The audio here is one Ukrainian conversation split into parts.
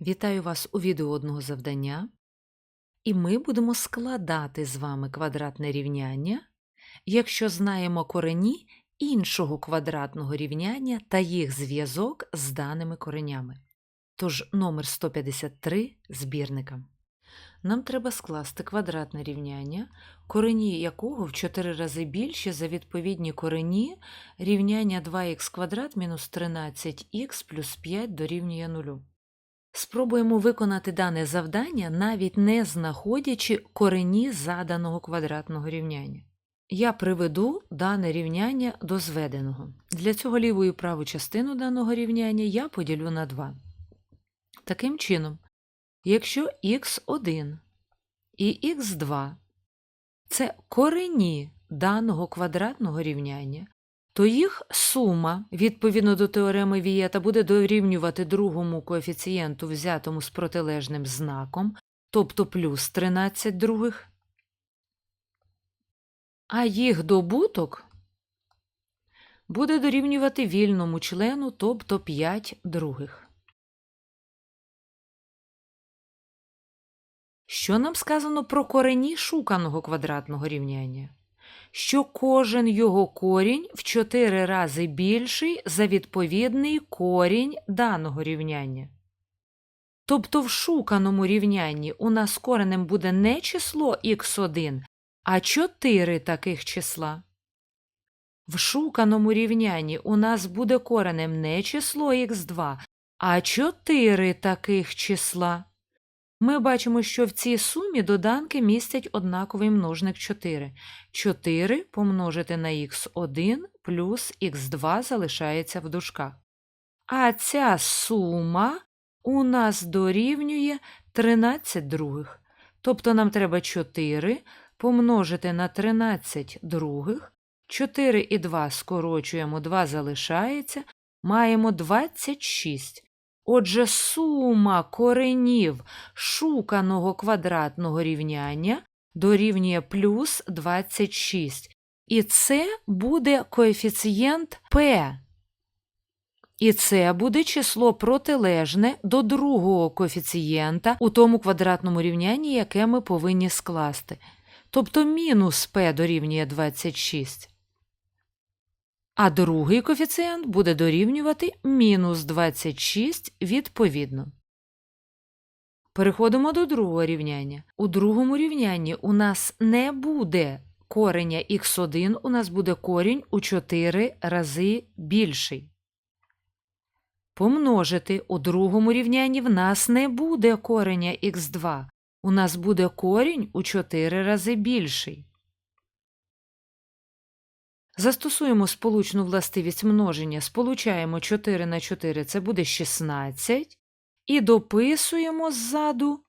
Вітаю вас у відео одного завдання. І ми будемо складати з вами квадратне рівняння, якщо знаємо корені іншого квадратного рівняння та їх зв'язок з даними коренями. Тож номер 153 збірника. Нам треба скласти квадратне рівняння, корені якого в 4 рази більше за відповідні корені рівняння 2х квадрат мінус 13х плюс 5 дорівнює 0. Спробуємо виконати дане завдання, навіть не знаходячи корені заданого квадратного рівняння. Я приведу дане рівняння до зведеного. Для цього ліву і праву частину даного рівняння я поділю на 2. Таким чином, якщо х1 і х2 це корені даного квадратного рівняння, то їх сума, відповідно до теореми Вієта, буде дорівнювати другому коефіцієнту, взятому з протилежним знаком, тобто плюс 13 других, а їх добуток буде дорівнювати вільному члену, тобто 5 других. Що нам сказано про корені шуканого квадратного рівняння? Що кожен його корінь в 4 рази більший за відповідний корінь даного рівняння. Тобто в шуканому рівнянні у нас коренем буде не число х1, а 4 таких числа. В шуканому рівнянні у нас буде коренем не число х2, а 4 таких числа. Ми бачимо, що в цій сумі доданки містять однаковий множник 4. 4 помножити на х1 плюс х2 залишається в дужках. А ця сума у нас дорівнює 13 других. Тобто нам треба 4 помножити на 13 других. 4 і 2 скорочуємо, 2 залишається, маємо 26. Отже, сума коренів шуканого квадратного рівняння дорівнює плюс 26. І це буде коефіцієнт p. І це буде число протилежне до другого коефіцієнта у тому квадратному рівнянні, яке ми повинні скласти. Тобто мінус p дорівнює 26 а другий коефіцієнт буде дорівнювати мінус 26 відповідно. Переходимо до другого рівняння. У другому рівнянні у нас не буде кореня х1, у нас буде корінь у 4 рази більший. Помножити у другому рівнянні в нас не буде кореня х2, у нас буде корінь у 4 рази більший. Застосуємо сполучну властивість множення, сполучаємо 4 на 4, це буде 16, і дописуємо ззаду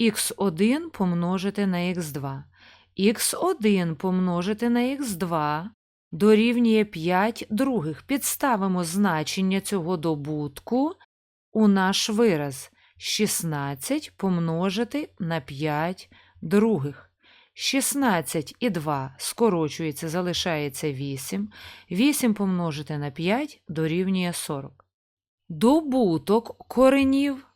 х1 помножити на х2. х1 помножити на х2 дорівнює 5 других. Підставимо значення цього добутку у наш вираз 16 помножити на 5 других. 16 і 2 скорочується, залишається 8. 8 помножити на 5 дорівнює 40. Добуток коренів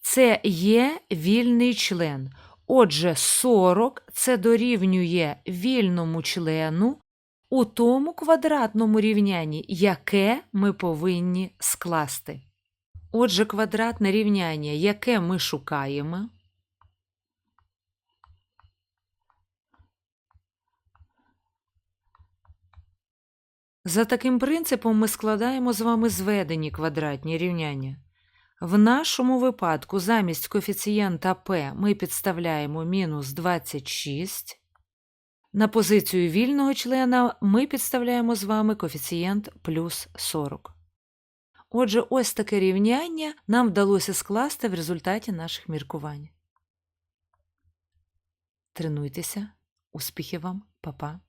це є вільний член. Отже, 40 це дорівнює вільному члену у тому квадратному рівнянні, яке ми повинні скласти. Отже, квадратне рівняння, яке ми шукаємо, За таким принципом ми складаємо з вами зведені квадратні рівняння. В нашому випадку замість коефіцієнта p ми підставляємо мінус 26. На позицію вільного члена ми підставляємо з вами коефіцієнт плюс 40. Отже, ось таке рівняння нам вдалося скласти в результаті наших міркувань. Тренуйтеся, успіхів вам, па-па!